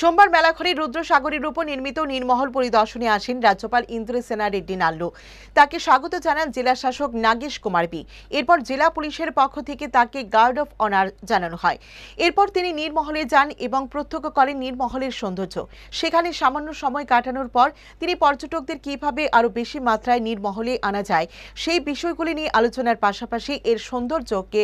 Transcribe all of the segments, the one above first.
সোমবার মেলাঘরে রুদ্রসাগরের উপর নির্মিত নীরমহল পরিদর্শনে আসেন রাজ্যপাল ইন্দ্রসেনা রেড্ডি নাল্লু। তাকে স্বাগত জানান জেলা শাসক নাগেশ কুমার বি এরপর জেলা পুলিশের পক্ষ থেকে তাকে গার্ড অফ অনার জানানো হয়। এরপর তিনি নীরমহলে যান এবং প্রত্যক্ষ করেন নীরমহলের সৌন্দর্য। সেখানে সামান্য সময় কাটানোর পর তিনি পর্যটকদের কীভাবে আরও বেশি মাত্রায় নীরমহলে আনা যায়, সেই বিষয়গুলি নিয়ে আলোচনার পাশাপাশি এর সৌন্দর্যকে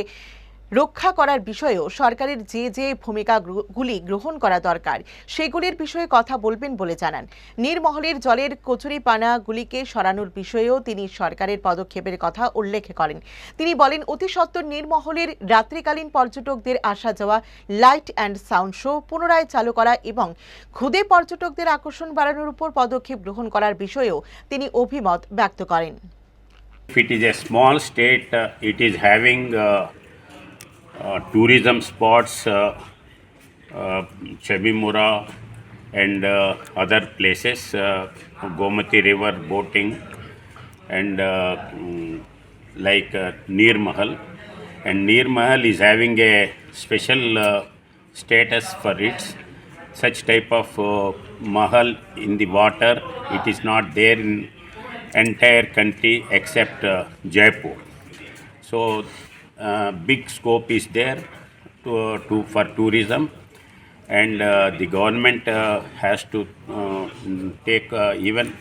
রক্ষা করার বিষয়েও সরকারের যে যে ভূমিকাগুলি গ্রহণ করা দরকার সেগুলির বিষয়ে কথা বলবেন বলে জানান। নীরমহলের জলের কচুরিপানাগুলিকে সরানোর বিষয়েও তিনি সরকারের পদক্ষেপের কথা উল্লেখ করেন। তিনি বলেন অতি সত্বর নীরমহলের রাত্রিকালীন পর্যটকদের আসা যাওয়া লাইট অ্যান্ড সাউন্ড শো পুনরায় চালু করা এবং ক্ষুদে পর্যটকদের আকর্ষণ বাড়ানোর উপর পদক্ষেপ গ্রহণ করার বিষয়েও তিনি অভিমত ব্যক্ত করেন। If it is a small state, uh, it is having uh, tourism spots, uh, uh, Chabimura and uh, other places, uh, Gomati River boating and uh, mm, like uh, Neer Mahal. And Neer Mahal is having a special uh, status for its such type of uh, mahal in the water. It is not there in entire country except uh, Jaipur. So uh, big scope is there to, to for tourism, and uh, the government uh, has to take even.